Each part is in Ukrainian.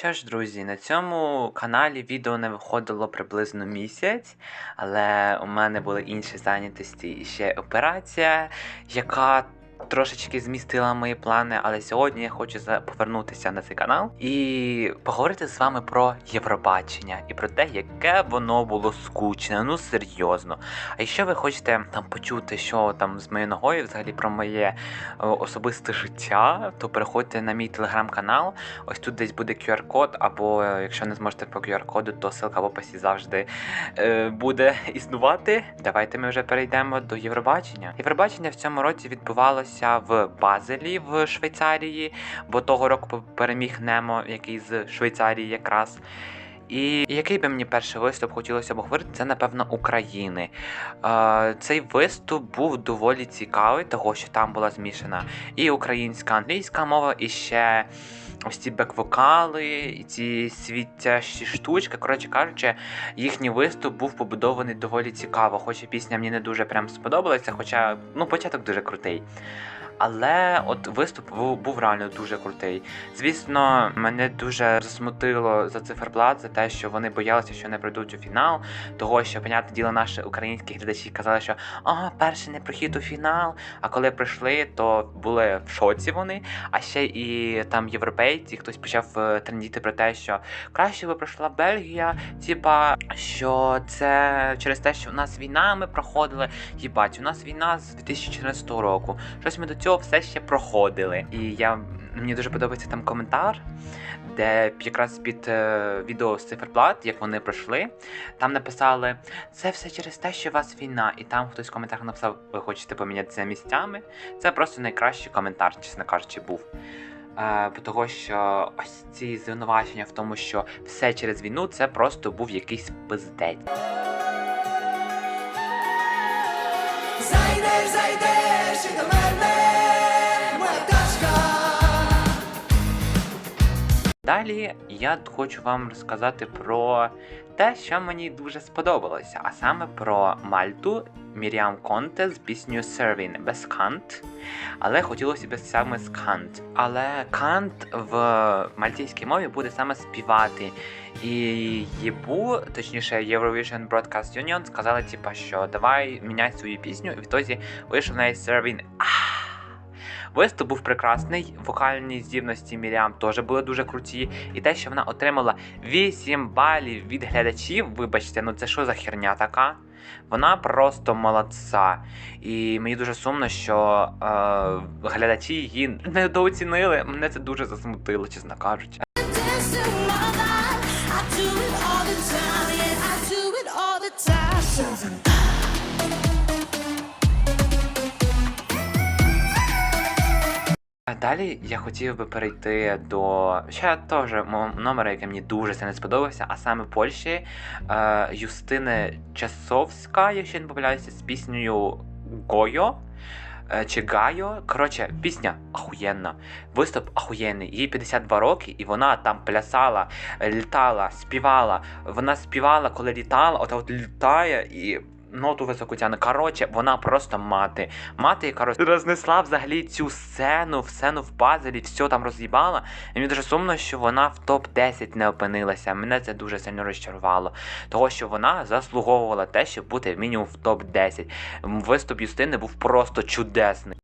Що ж, друзі, на цьому каналі відео не виходило приблизно місяць, але у мене були інші зайнятості і ще операція, яка трошечки змістила мої плани. Але сьогодні я хочу повернутися на цей канал і поговорити з вами про Євробачення і про те, яке воно було скучне. Ну серйозно. А якщо ви хочете там почути, що там з моєю ногою, взагалі про моє е, особисте життя, то переходьте на мій телеграм-канал. Ось тут десь буде QR-код, або е, якщо не зможете по QR-коду, то ссылка в описі завжди е, буде існувати. Давайте ми вже перейдемо до Євробачення. Євробачення в цьому році відбувалося в Базелі в Швейцарії, бо того року переміг Немо, який з Швейцарії якраз. І який би мені перший виступ хотілося б говорити, це напевно України. Е, цей виступ був доволі цікавий, того що там була змішана і українська, англійська мова, і ще ось ці бек-вокали, і ці світящі штучки. Коротше кажучи, їхній виступ був побудований доволі цікаво. Хоч і пісня мені не дуже прям сподобалася, хоча ну початок дуже крутий. Але от виступ був, був реально дуже крутий. Звісно, мене дуже засмутило за циферблат за те, що вони боялися, що не прийдуть у фінал. Того, що, понятне діло, наші українські глядачі казали, що ага, перший не прохід у фінал. А коли прийшли, то були в шоці вони. А ще і там європейці, хтось почав е, трендіти про те, що краще би пройшла Бельгія, типа що це через те, що у нас війна ми проходили. Їбать, у нас війна з 2014 року. Щось ми до цього все ще проходили. І я мені дуже подобається там коментар, де якраз під е, відео з циферблат, як вони пройшли, там написали: це все через те, що у вас війна. І там хтось в коментарях написав, ви хочете помінятися місцями. Це просто найкращий коментар, чесно кажучи, був. Е, бо того, що ось ці звинувачення в тому, що все через війну, це просто був якийсь пиздець. Зайдеш, зайдеш і до мене, Далі я хочу вам розказати про те, що мені дуже сподобалося, а саме про Мальту Міріам Конте з піснею Serving без кант. Але хотілося б саме з кант. Але кант в мальтійській мові буде саме співати. І ЄБУ, точніше Eurovision Broadcast Union, сказали, типа, що давай міняй свою пісню, і відтоді вийшов в неї Serving. Виступ був прекрасний, вокальні здібності Міріам теж були дуже круті. І те, що вона отримала 8 балів від глядачів, вибачте, ну це що за херня така? Вона просто молодця. І мені дуже сумно, що е, глядачі її недооцінили. Мене це дуже засмутило, чесно кажучи. dance далі я хотів би перейти до ще теж номера, який мені дуже сильно сподобався, а саме Польщі е, Юстини Часовська, якщо я не помиляюся, з піснею Гойо. е, Чи Гайо, коротше, пісня ахуєнна, виступ ахуєнний. Їй 52 роки, і вона там плясала, літала, співала. Вона співала, коли літала, от от літає і ноту високу тягне. Коротше, вона просто мати. Мати, яка роз... рознесла взагалі цю сцену, сцену в пазелі, все там роз'їбала. І мені дуже сумно, що вона в топ-10 не опинилася. Мене це дуже сильно розчарувало. Того, що вона заслуговувала те, щоб бути мінімум в топ-10. Виступ Юстини був просто чудесний.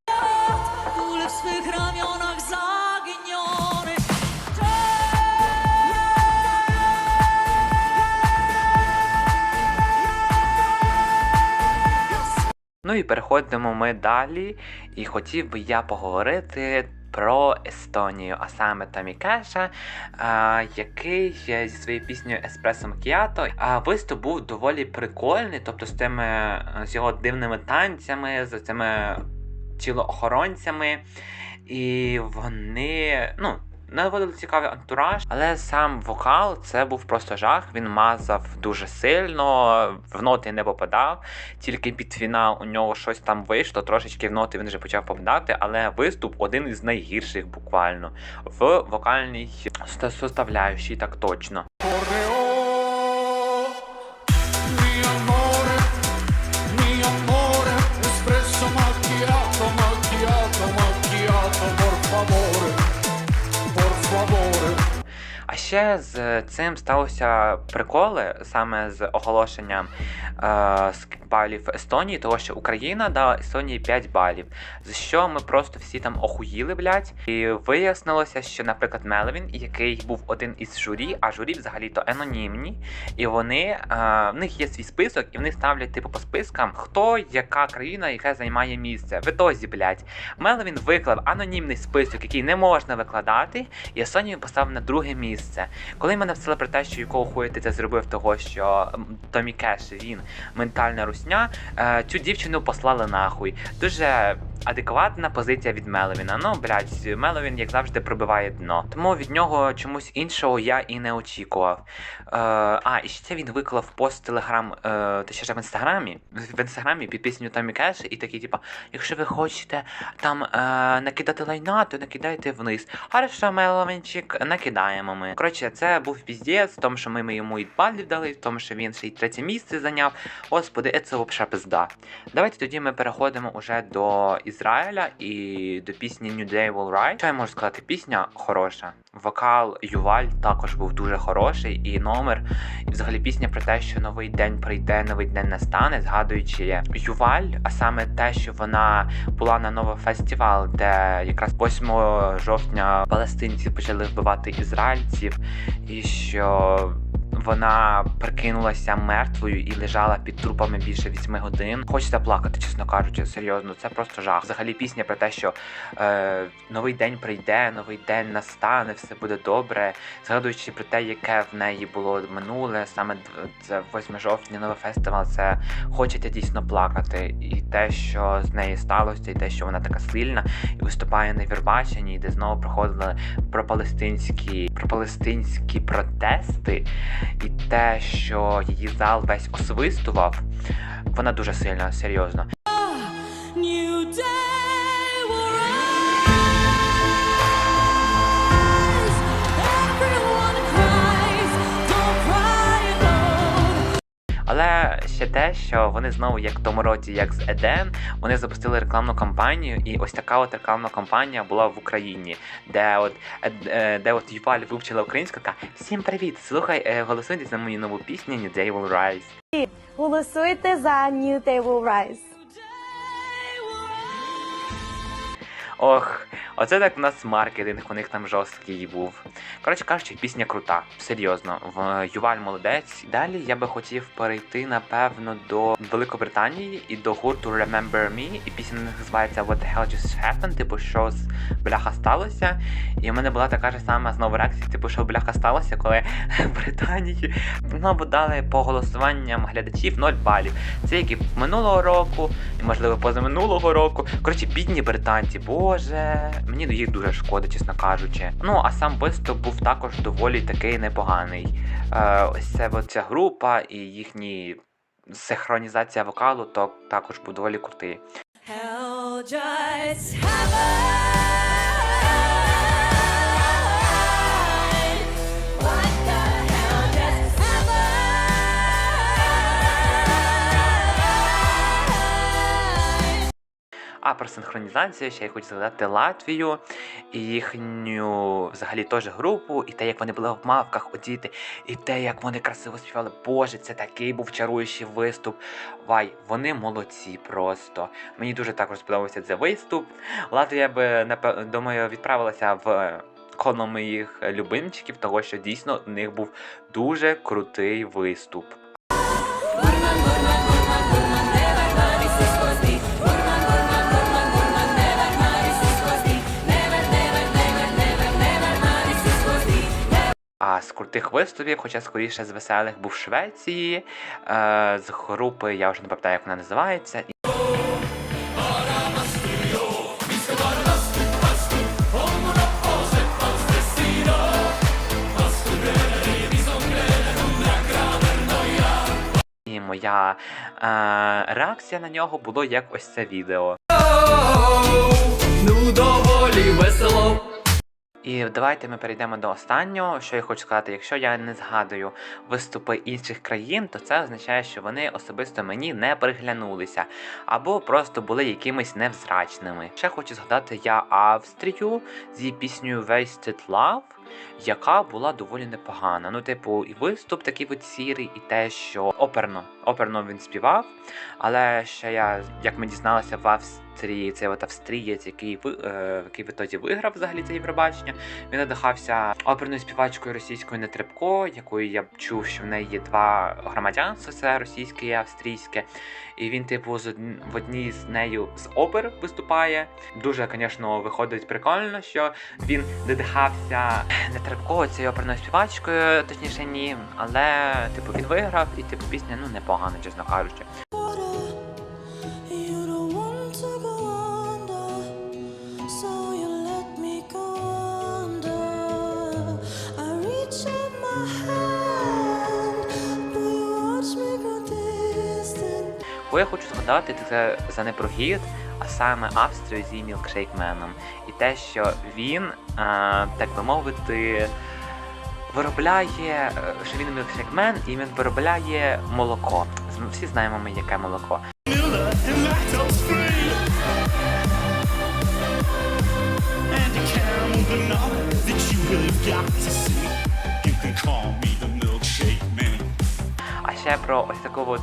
Ну і переходимо ми далі. І хотів би я поговорити про Естонію, а саме Томі Кеша, а, який зі своєю піснею Еспресо Макіато виступ був доволі прикольний, тобто з тими з його дивними танцями, з цими тілоохоронцями. І вони, ну. Наводили цікавий антураж, але сам вокал це був просто жах. Він мазав дуже сильно, в ноти не попадав. Тільки під фінал у нього щось там вийшло, трошечки в ноти він вже почав попадати, але виступ один із найгірших буквально в вокальній составляющій, так точно. Ще з цим сталося приколи саме з оголошенням е, балів Естонії, того що Україна дала Естонії 5 балів. За що ми просто всі там охуїли, блядь. І вияснилося, що, наприклад, Мелвін, який був один із журі, а журі взагалі-то анонімні, і вони е, в них є свій список, і вони ставлять типу по спискам, хто яка країна, яка займає місце. В ітозі, блядь, Мелвін виклав анонімний список, який не можна викладати, і Естонію поставив на друге місце. Коли мене написали про те, що якого хуя ти це зробив, того що Томі Кеш він ментальна русня, е, цю дівчину послали нахуй. Дуже адекватна позиція від Меловіна. Ну, блядь, Меловін, як завжди, пробиває дно. Тому від нього чомусь іншого я і не очікував. Е, а, і ще він виклав пост Телеграм, е, точніше в інстаграмі. В інстаграмі під пісню Томі Кеш, і такий, типа, якщо ви хочете там е, накидати лайна, то накидайте вниз. Хорошо, Меловінчик, накидаємо ми. Коротше, це був піздець, в тому, що ми, ми йому і балів дали, в тому, що він ще й третє місце зайняв. Господи, це взагалі пизда. Давайте тоді ми переходимо уже до Ізраїля і до пісні New Day Will Rise. Що я можу сказати? Пісня хороша. Вокал Юваль також був дуже хороший, і номер, і взагалі пісня про те, що новий день прийде, новий день настане, згадуючи Юваль, а саме те, що вона була на новий фестивал, де якраз 8 жовтня палестинці почали вбивати ізраїльців, і що вона прикинулася мертвою і лежала під трупами більше 8 годин. Хочеться плакати, чесно кажучи, серйозно. Це просто жах. Взагалі пісня про те, що е, новий день прийде, новий день настане, все буде добре. Згадуючи про те, яке в неї було минуле, саме це 8 жовтня, новий фестивал. Це хочеться дійсно плакати. І те, що з нею сталося, і те, що вона така сильна і виступає на Вірбаченні, де знову проходили пропалестинські, пропалестинські протести, і те, що її зал весь освистував, вона дуже сильна, серйозно. Але ще те, що вони знову, як в тому році, як з Еден, вони запустили рекламну кампанію, і ось така от рекламна кампанія була в Україні, де от е, де от Юваль вивчила українську, така всім привіт! Слухай, е, голосуйте за мою нову пісню New Day Will Rise. Голосуйте за New Day Will Rise. Ох, оце так у нас маркетинг, у них там жорсткий був. Коротше кажучи, пісня крута, серйозно. В Юваль молодець. Далі я би хотів перейти, напевно, до Великобританії і до гурту Remember Me. І пісня називається What the hell just happened, типу, що з бляха сталося. І в мене була така ж сама знову реакція, типу, що бляха сталося, коли в Британії знову дали по голосуванням глядачів 0 балів. Це як і минулого року, і можливо позаминулого року. Коротше, бідні британці, боже, мені їх дуже шкода, чесно кажучи. Ну а сам виступ був також доволі такий непоганий. Е, ось це ця група і їхні синхронізація вокалу, то також був доволі крутий. Hell just А про синхронізацію ще я хочу згадати Латвію і їхню взагалі теж групу, і те, як вони були в мавках одіти, і те, як вони красиво співали. Боже, це такий був чаруючий виступ. Вай, вони молодці просто. Мені дуже також сподобався цей виступ. Латвія би думаю відправилася в коло моїх любимчиків, того що дійсно у них був дуже крутий виступ. А з крутих виступів, хоча скоріше з веселих, був в Швеції, е, з групи, я вже не пам'ятаю, як вона називається. Моя е, реакція на нього було як ось це відео. І давайте ми перейдемо до останнього. Що я хочу сказати, якщо я не згадую виступи інших країн, то це означає, що вони особисто мені не приглянулися або просто були якимись невзрачними. Ще хочу згадати я Австрію з її піснею Wasted Love. Яка була доволі непогана. Ну, типу, і виступ такий от сірий, і те, що оперно, оперно він співав. Але ще я, як ми дізналися, в Австрії цей от австрієць, який е, який в ітоді виграв взагалі це Євробачення, він надихався оперною співачкою російською Нетребко, якою я чув, що в неї є два громадянства: це російське і австрійське. І він, типу, з в одній з нею з опер виступає. Дуже, звісно, виходить прикольно, що він надихався Нетребко цією оперною співачкою, точніше ні. Але, типу, він виграв, і типу пісня ну непогана, чесно кажучи. Бо я хочу згадати це за непрогід, а саме Австрію зі мілкшейкменом. Те, що він, е, так би мовити, виробляє, е, що він мілкшейкмен і він виробляє молоко. Всі знаємо ми, яке молоко. А ще про ось таку от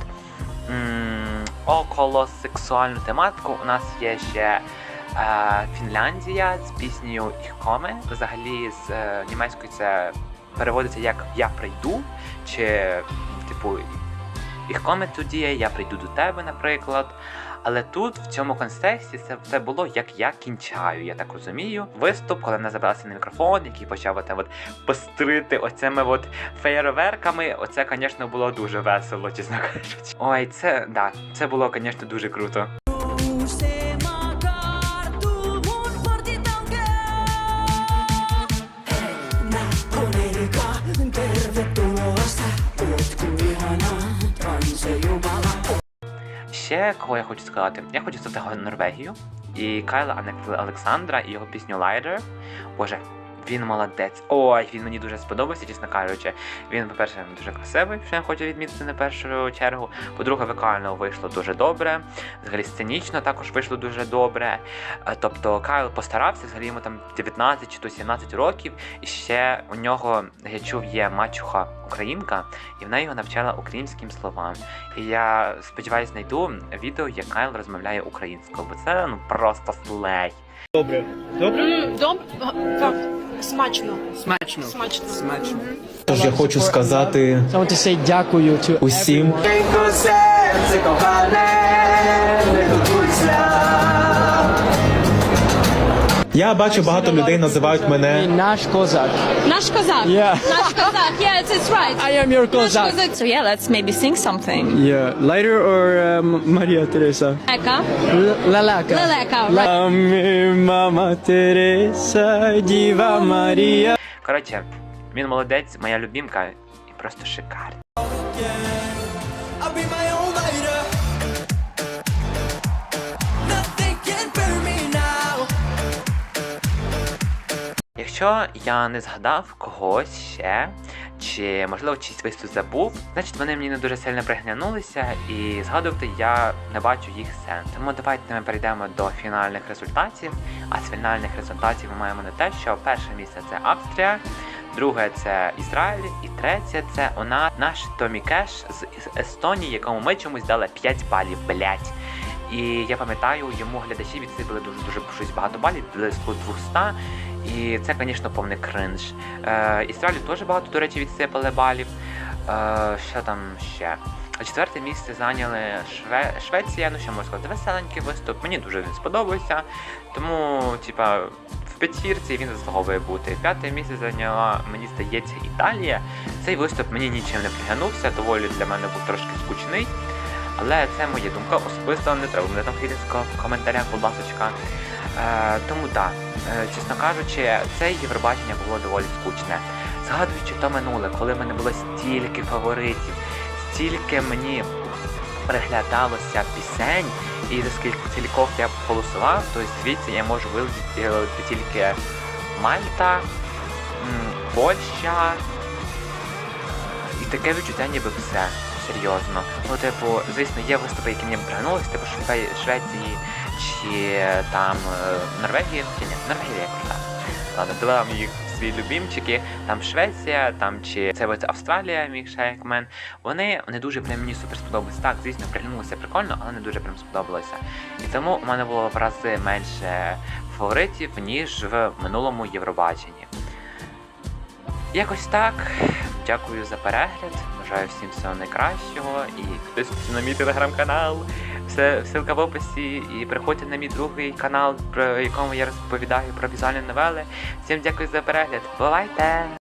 околосексуальну тематику у нас є ще Фінляндія з піснею Іхкоме. Взагалі з е, німецької це переводиться як Я прийду, чи типу Іхкоме тоді, я прийду до тебе, наприклад. Але тут в цьому контексті це, це було як я кінчаю, я так розумію. Виступ, коли вона забралася на мікрофон, який почав оте от пестрити оцими от феєроверками. Оце, звісно, було дуже весело, чесно кажучи. Ой, це да, це було, звісно, дуже круто. Ще кого я хочу сказати? Я хочу сказати Норвегію і Кайла Олександра і його пісню Lighter. Боже, він молодець. Ой, він мені дуже сподобався, чесно кажучи. Він, по-перше, дуже красивий, що я хочу відмітити на першу чергу. По-друге, вокально вийшло дуже добре. Взагалі сценічно також вийшло дуже добре. Е, Тобто Кайл постарався, взагалі йому там 19 чи то 17 років. І ще у нього, я чув, є мачуха українка, і вона його навчала українським словам. І я сподіваюся, знайду відео, як Кайл розмовляє українською, бо це ну просто слей. Добре. Добре? Дом так, смачно. Смачно. Смачно. Тож я хочу сказати I want to say дякую to усім, серце кохане, я бачу багато людей називають мене наш козак. Наш козак. Yeah. Наш козак. Yeah, it's, it's right. I am your козак. So yeah, let's maybe sing something. Yeah. Lighter or um, Maria Teresa? L- Лелека. Лелека. La mi mama Діва Марія. Коротше, він молодець, моя любімка, і просто шикарний. Якщо я не згадав когось ще, чи можливо чийсь виступ забув, значить вони мені не дуже сильно приглянулися, і згадувати я не бачу їх сенс. Тому давайте ми перейдемо до фінальних результатів. А з фінальних результатів ми маємо на те, що перше місце це Австрія, друге це Ізраїль, і третє це у нас наш Томі Кеш з Естонії, якому ми чомусь дали 5 балів, блять. І я пам'ятаю, йому глядачі відсипали дуже дуже щось багато балів, близько 200. І це, звісно, повний кринж. Е, Ізраїлю теж багато, до речі, відсипали балів. Е, що там ще? Четверте місце зайняли Шве... Швеція, ну що можу сказати, веселенький виступ. Мені дуже він сподобався. Тому, типа, в п'ятірці він заслуговує бути. П'яте місце зайняла, мені здається, Італія. Цей виступ мені нічим не приглянувся, доволі для мене був трошки скучний. Але це моя думка особисто, не треба мене там хилітсько в коментарях, будь ласочка. Е, тому так, е, чесно кажучи, це Євробачення було доволі скучне. Згадуючи то минуле, коли в мене було стільки фаворитів, стільки мені переглядалося пісень, і за скільки кількох я голосував, то звідси я можу виділити тільки Мальта, Польща. І таке відчуття ніби все. Серйозно. Ну, типу, звісно, є виступи, які мені приглянулися, типу Шве- Швеції чи там е, Норвегії. Чи ні, Норвегія я крута. Ладно, додам їх свої любімчики, там Швеція, там чи це Австралія, мій ще. Вони не дуже прям мені супер сподобалися. Так, звісно, приглянулося прикольно, але не дуже прям сподобалося. І тому у мене було в рази менше фаворитів, ніж в минулому Євробаченні. Якось так. Дякую за перегляд. Бажаю всім всього найкращого і підписуйтесь на мій телеграм-канал. Все, ссылка в описі. І приходьте на мій другий канал, про якому я розповідаю про візуальні новели. Всім дякую за перегляд. Бувайте!